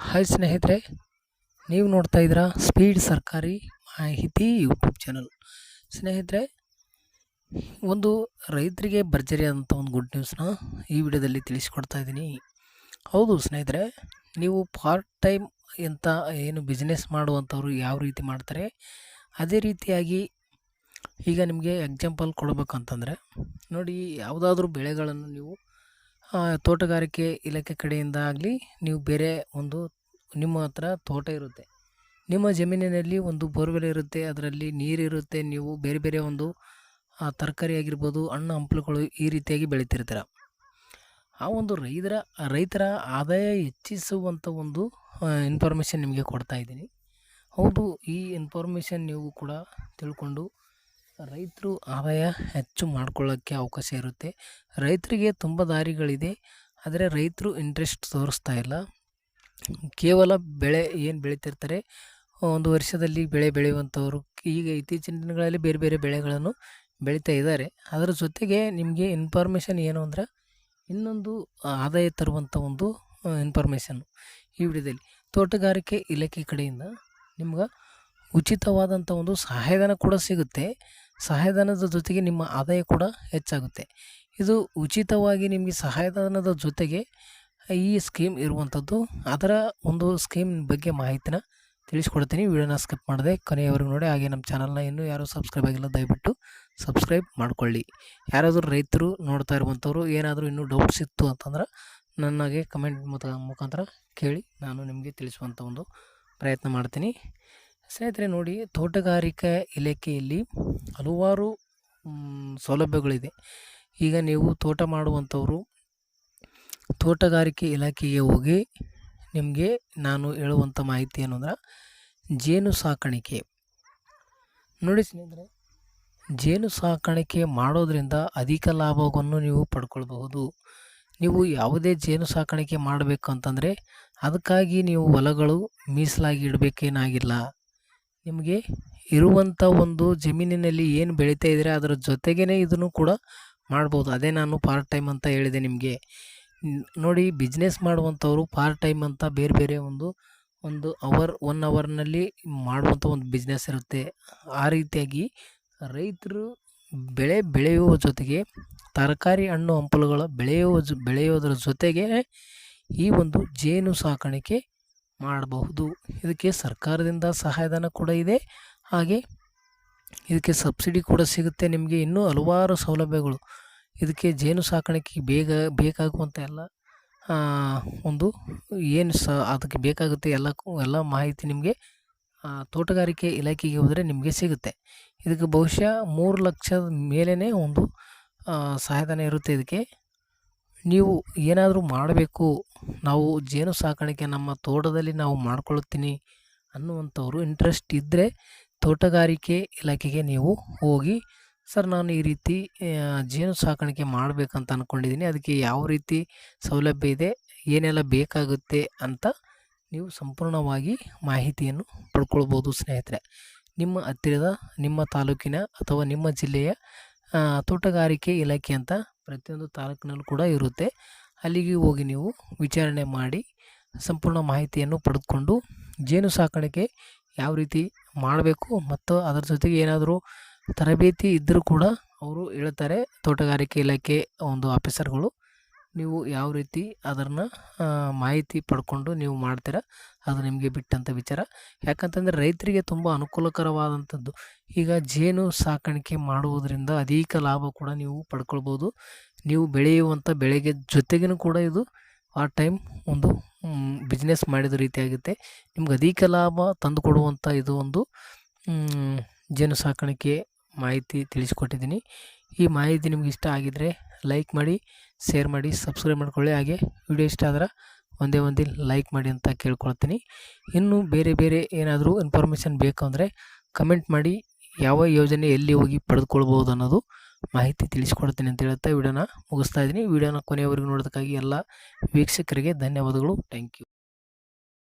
Hi ಸ್ನೇಹಿತರೆ, ನೀವು ನೋಡ್ತಾ ಇದ್ದೀರಾ ಸ್ಪೀಡ್ ಸರ್ಕಾರಿ ಮಾಹಿತಿ ಯೂಟ್ಯೂಬ್ ಚಾನಲ್. ಸ್ನೇಹಿತರೆ, ಒಂದು ರೈತರಿಗೆ ಭರ್ಜರಿ ಅಂತ ಒಂದು ಗುಡ್ ನ್ಯೂಸ್ನ ಈ ವಿಡಿಯೋದಲ್ಲಿ ತಿಳಿಸ್ಕೊಡ್ತಾ ಇದ್ದೀನಿ. ಹೌದು ಸ್ನೇಹಿತರೆ, ನೀವು ಪಾರ್ಟ್ ಟೈಮ್ ಅಂತ ಏನು ಬಿಸ್ನೆಸ್ ಮಾಡುವಂಥವ್ರು ಯಾವ ರೀತಿ ಮಾಡ್ತಾರೆ, ಅದೇ ರೀತಿಯಾಗಿ ಈಗ ನಿಮಗೆ ಎಕ್ಸಾಂಪಲ್ ಕೊಡಬೇಕಂತಂದರೆ, ನೋಡಿ ಯಾವುದಾದ್ರೂ ಬೆಳೆಗಳನ್ನು ನೀವು ತೋಟಗಾರಿಕೆ ಇಲಾಖೆ ಕಡೆಯಿಂದ ಆಗಲಿ ನೀವು ಬೇರೆ ಒಂದು ನಿಮ್ಮ ಹತ್ರ ತೋಟ ಇರುತ್ತೆ. ನಿಮ್ಮ ಜಮೀನಿನಲ್ಲಿ ಒಂದು ಬೋರ್ವೆಲ್ ಇರುತ್ತೆ, ಅದರಲ್ಲಿ ನೀರಿರುತ್ತೆ ನೀವು ಬೇರೆ ಬೇರೆ ಒಂದು ತರಕಾರಿ ಆಗಿರ್ಬೋದು, ಹಣ್ಣು ಹಂಪಲುಗಳು ಈ ರೀತಿಯಾಗಿ ಬೆಳೀತಿರ್ತೀರ. ಆ ಒಂದು ರೈತರ ರೈತರ ಆದಾಯ ಹೆಚ್ಚಿಸುವಂಥ ಒಂದು ಇನ್ಫಾರ್ಮೇಷನ್ ನಿಮಗೆ ಕೊಡ್ತಾ ಇದ್ದೀನಿ. ಹೌದು, ಈ ಇನ್ಫಾರ್ಮೇಷನ್ ನೀವು ಕೂಡ ತಿಳ್ಕೊಂಡು ರೈತರು ಆದಾಯ ಹೆಚ್ಚು ಮಾಡ್ಕೊಳ್ಳೋಕ್ಕೆ ಅವಕಾಶ ಇರುತ್ತೆ. ರೈತರಿಗೆ ತುಂಬ ದಾರಿಗಳಿದೆ. ಆದರೆ ರೈತರು ಇಂಟ್ರೆಸ್ಟ್ ತೋರಿಸ್ತಾ ಇಲ್ಲ. ಕೇವಲ ಬೆಳೆ ಏನು ಬೆಳೀತಿರ್ತಾರೆ? ಒಂದು ವರ್ಷದಲ್ಲಿ ಬೆಳೆ ಬೆಳೆಯುವಂಥವ್ರು ಈಗ ಇತ್ತೀಚಿನ ದಿನಗಳಲ್ಲಿ ಬೇರೆ ಬೇರೆ ಬೆಳೆಗಳನ್ನು ಬೆಳೀತಾ ಇದ್ದಾರೆ. ಅದರ ಜೊತೆಗೆ ನಿಮಗೆ ಇನ್ಫಾರ್ಮೇಷನ್ ಏನು ಅಂದರೆ ಇನ್ನೊಂದು ಆದಾಯ ತರುವಂಥ ಒಂದು ಇನ್ಫಾರ್ಮೇಷನ್ನು ಈ ವಿಡಿಯೋದಲ್ಲಿ. ತೋಟಗಾರಿಕೆ ಇಲಾಖೆ ಕಡೆಯಿಂದ ನಿಮ್ಗೆ ಉಚಿತವಾದಂಥ ಒಂದು ಸಹಾಯಧನ ಕೂಡ ಸಿಗುತ್ತೆ. ಸಹಾಯಧನದ ಜೊತೆಗೆ ನಿಮ್ಮ ಆದಾಯ ಕೂಡ ಹೆಚ್ಚಾಗುತ್ತೆ. ಇದು ಉಚಿತವಾಗಿ ನಿಮಗೆ ಸಹಾಯಧನದ ಜೊತೆಗೆ ಈ ಸ್ಕೀಮ್ ಇರುವಂಥದ್ದು. ಅದರ ಒಂದು ಸ್ಕೀಮ್ ಬಗ್ಗೆ ಮಾಹಿತಿನ ತಿಳಿಸ್ಕೊಡ್ತೀನಿ. ವಿಡಿಯೋನ ಸ್ಕಿಪ್ ಮಾಡಿದೆ ಕೊನೆಯವರೆಗೂ ನೋಡಿ. ಹಾಗೆ ನಮ್ಮ ಚಾನಲ್ನ ಇನ್ನೂ ಯಾರೂ ಸಬ್ಸ್ಕ್ರೈಬ್ ಆಗಿಲ್ಲ, ದಯವಿಟ್ಟು ಸಬ್ಸ್ಕ್ರೈಬ್ ಮಾಡಿಕೊಳ್ಳಿ. ಯಾರಾದರೂ ರೈತರು ನೋಡ್ತಾ ಇರುವಂಥವ್ರು, ಏನಾದರೂ ಇನ್ನೂ ಡೌಟ್ಸ್ ಇತ್ತು ಅಂತಂದ್ರೆ ನನಗೆ ಕಮೆಂಟ್ ಮುಖ, ಮುಖಾಂತರ ಕೇಳಿ ನಾನು ನಿಮಗೆ ತಿಳಿಸುವಂಥ ಒಂದು ಪ್ರಯತ್ನ ಮಾಡ್ತೀನಿ. ಸ್ನೇಹಿತರೆ ನೋಡಿ, ತೋಟಗಾರಿಕೆ ಇಲಾಖೆಯಲ್ಲಿ ಹಲವಾರು ಸೌಲಭ್ಯಗಳಿದೆ. ಈಗ ನೀವು ತೋಟ ಮಾಡುವಂಥವರು, ತೋಟಗಾರಿಕೆ ಇಲಾಖೆಗೆ ಹೋಗಿ ನಿಮಗೆ ನಾನು ಹೇಳುವಂಥ ಮಾಹಿತಿ ಏನು ಅಂದ್ರೆ, ಜೇನು ಸಾಕಾಣಿಕೆ. ನೋಡಿ ಸ್ನೇಹಿತರೆ, ಜೇನು ಸಾಕಾಣಿಕೆ ಮಾಡೋದರಿಂದ ಅಧಿಕ ಲಾಭವನ್ನು ನೀವು ಪಡ್ಕೊಳ್ಬಹುದು. ನೀವು ಯಾವುದೇ ಜೇನು ಸಾಕಾಣಿಕೆ ಮಾಡಬೇಕು ಅಂತಂದರೆ, ಅದಕ್ಕಾಗಿ ನೀವು ಹೊಲಗಳು ಮೀಸಲಾಗಿ ಇಡಬೇಕೇನಾಗಿಲ್ಲ. ನಿಮಗೆ ಇರುವಂಥ ಒಂದು ಜಮೀನಿನಲ್ಲಿ ಏನು ಬೆಳೀತಾ ಇದ್ದೀರಾ, ಅದರ ಜೊತೆಗೇ ಇದನ್ನು ಕೂಡ ಮಾಡ್ಬೋದು. ಅದೇ ನಾನು ಪಾರ್ಟ್ ಟೈಮ್ ಅಂತ ಹೇಳಿದೆ ನಿಮಗೆ. ನೋಡಿ ಬಿಸ್ನೆಸ್ ಮಾಡುವಂಥವ್ರು ಪಾರ್ಟ್ ಟೈಮ್ ಅಂತ ಬೇರೆ ಬೇರೆ ಒಂದು ಒಂದು ಅವರ್ ಒನ್ ಅವರ್ನಲ್ಲಿ ಮಾಡುವಂಥ ಒಂದು ಬಿಸ್ನೆಸ್ ಇರುತ್ತೆ. ಆ ರೀತಿಯಾಗಿ ರೈತರು ಬೆಳೆ ಬೆಳೆಯುವ ಜೊತೆಗೆ ತರಕಾರಿ ಹಣ್ಣು ಹಂಪಲುಗಳ ಬೆಳೆಯುವ ಜೊ, ಬೆಳೆಯೋದರ ಜೊತೆಗೆ ಈ ಒಂದು ಜೇನು ಸಾಕಾಣಿಕೆ ಮಾಡಬಹುದು. ಇದಕ್ಕೆ ಸರ್ಕಾರದಿಂದ ಸಹಾಯಧನ ಕೂಡ ಇದೆ. ಹಾಗೆ ಇದಕ್ಕೆ ಸಬ್ಸಿಡಿ ಕೂಡ ಸಿಗುತ್ತೆ ನಿಮಗೆ ಇನ್ನೂ ಹಲವಾರು ಸೌಲಭ್ಯಗಳು. ಇದಕ್ಕೆ ಜೇನು ಸಾಕಾಣಿಕೆ ಬೇಗ ಬೇಕಾಗುವಂಥ ಎಲ್ಲ ಒಂದು ಏನು ಸ, ಅದಕ್ಕೆ ಬೇಕಾಗುತ್ತೆ ಎಲ್ಲ ಎಲ್ಲ ಮಾಹಿತಿ ನಿಮಗೆ ತೋಟಗಾರಿಕೆ ಇಲಾಖೆಗೆ ಹೋದರೆ ನಿಮಗೆ ಸಿಗುತ್ತೆ. ಇದಕ್ಕೆ ಬಹುಶಃ ಮೂರು ಲಕ್ಷದ ಮೇಲೇ ಒಂದು ಸಹಾಯಧನ ಇರುತ್ತೆ ಇದಕ್ಕೆ. ನೀವು ಏನಾದರೂ ಮಾಡಬೇಕು, ನಾವು ಜೇನು ಸಾಕಾಣಿಕೆ ನಮ್ಮ ತೋಟದಲ್ಲಿ ನಾವು ಮಾಡ್ಕೊಳ್ಳುತ್ತೀನಿ ಅನ್ನುವಂಥವ್ರು ಇಂಟ್ರೆಸ್ಟ್ ಇದ್ದರೆ ತೋಟಗಾರಿಕೆ ಇಲಾಖೆಗೆ ನೀವು ಹೋಗಿ, ಸರ್, ನಾನು ಈ ರೀತಿ ಜೇನು ಸಾಕಾಣಿಕೆ ಮಾಡಬೇಕಂತ ಅಂದ್ಕೊಂಡಿದ್ದೀನಿ ಅದಕ್ಕೆ ಯಾವ ರೀತಿ ಸೌಲಭ್ಯ ಇದೆ, ಏನೆಲ್ಲ ಬೇಕಾಗುತ್ತೆ ಅಂತ ನೀವು ಸಂಪೂರ್ಣವಾಗಿ ಮಾಹಿತಿಯನ್ನು ಪಡ್ಕೊಳ್ಬೋದು ಸ್ನೇಹಿತರೆ. ನಿಮ್ಮ ಹತ್ತಿರದ, ನಿಮ್ಮ ತಾಲೂಕಿನ ಅಥವಾ ನಿಮ್ಮ ಜಿಲ್ಲೆಯ ತೋಟಗಾರಿಕೆ ಇಲಾಖೆ ಅಂತ ಪ್ರತಿಯೊಂದು ತಾಲೂಕಿನಲ್ಲೂ ಕೂಡ ಇರುತ್ತೆ. ಅಲ್ಲಿಗೆ ಹೋಗಿ ನೀವು ವಿಚಾರಣೆ ಮಾಡಿ ಸಂಪೂರ್ಣ ಮಾಹಿತಿಯನ್ನು ಪಡೆದುಕೊಂಡು ಜೇನು ಸಾಕಾಣಿಕೆ ಯಾವ ರೀತಿ ಮಾಡಬೇಕು ಮತ್ತು ಅದರ ಜೊತೆಗೆ ಏನಾದರೂ ತರಬೇತಿ ಇದ್ದರೂ ಕೂಡ ಅವರು ಹೇಳ್ತಾರೆ. ತೋಟಗಾರಿಕೆ ಇಲಾಖೆ ಒಂದು ಆಫೀಸರ್ಗಳು ನೀವು ಯಾವ ರೀತಿ ಅದನ್ನು ಮಾಹಿತಿ ಪಡ್ಕೊಂಡು ನೀವು ಮಾಡ್ತೀರ, ಅದು ನಿಮಗೆ ಬಿಟ್ಟಂಥ ವಿಚಾರ. ಯಾಕಂತಂದರೆ ರೈತರಿಗೆ ತುಂಬ ಅನುಕೂಲಕರವಾದಂಥದ್ದು ಈಗ ಜೇನು ಸಾಕಾಣಿಕೆ ಮಾಡುವುದರಿಂದ ಅಧಿಕ ಲಾಭ ಕೂಡ ನೀವು ಪಡ್ಕೊಳ್ಬೋದು. ನೀವು ಬೆಳೆಯುವಂಥ ಬೆಳೆಗೆ ಜೊತೆಗಿನೂ ಕೂಡ ಇದು ಆ ಟೈಮ್ ಒಂದು ಬಿಸ್ನೆಸ್ ಮಾಡಿದ ರೀತಿಯಾಗುತ್ತೆ ನಿಮ್ಗೆ ಅಧಿಕ ಲಾಭ ತಂದುಕೊಡುವಂಥ ಇದು ಒಂದು ಜೇನು ಸಾಕಾಣಿಕೆ ಮಾಹಿತಿ ತಿಳಿಸ್ಕೊಟ್ಟಿದ್ದೀನಿ. ಈ ಮಾಹಿತಿ ನಿಮ್ಗೆ ಇಷ್ಟ ಆಗಿದ್ದರೆ ಲೈಕ್ ಮಾಡಿ ಶೇರ್ ಮಾಡಿ ಸಬ್ಸ್ಕ್ರೈಬ್ ಮಾಡ್ಕೊಳ್ಳಿ. ಹಾಗೆ ವಿಡಿಯೋ ಇಷ್ಟ ಆದ್ರೆ ಒಂದೇ ಒಂದೇ ಲೈಕ್ ಮಾಡಿ ಅಂತ ಕೇಳ್ಕೊಳ್ತೀನಿ. ಇನ್ನು ಬೇರೆ ಬೇರೆ ಏನಾದರೂ ಇನ್ಫಾರ್ಮೇಷನ್ ಬೇಕು ಅಂದರೆ ಕಮೆಂಟ್ ಮಾಡಿ ಯಾವ ಯೋಜನೆ ಎಲ್ಲಿ ಹೋಗಿ ಪಡೆದುಕೊಳ್ಬೋದು ಅನ್ನೋದು ಮಾಹಿತಿ ತಿಳಿಸ್ಕೊಡ್ತೀನಿ ಅಂತ ಹೇಳ್ತಾ ವಿಡಿಯೋನ ಮುಗಿಸ್ತಾ ಇದ್ದೀನಿ. ವಿಡಿಯೋನ ಕೊನೆಯವರೆಗೂ ನೋಡೋದಕ್ಕಾಗಿ ಎಲ್ಲ ವೀಕ್ಷಕರಿಗೆ ಧನ್ಯವಾದಗಳು. Thank you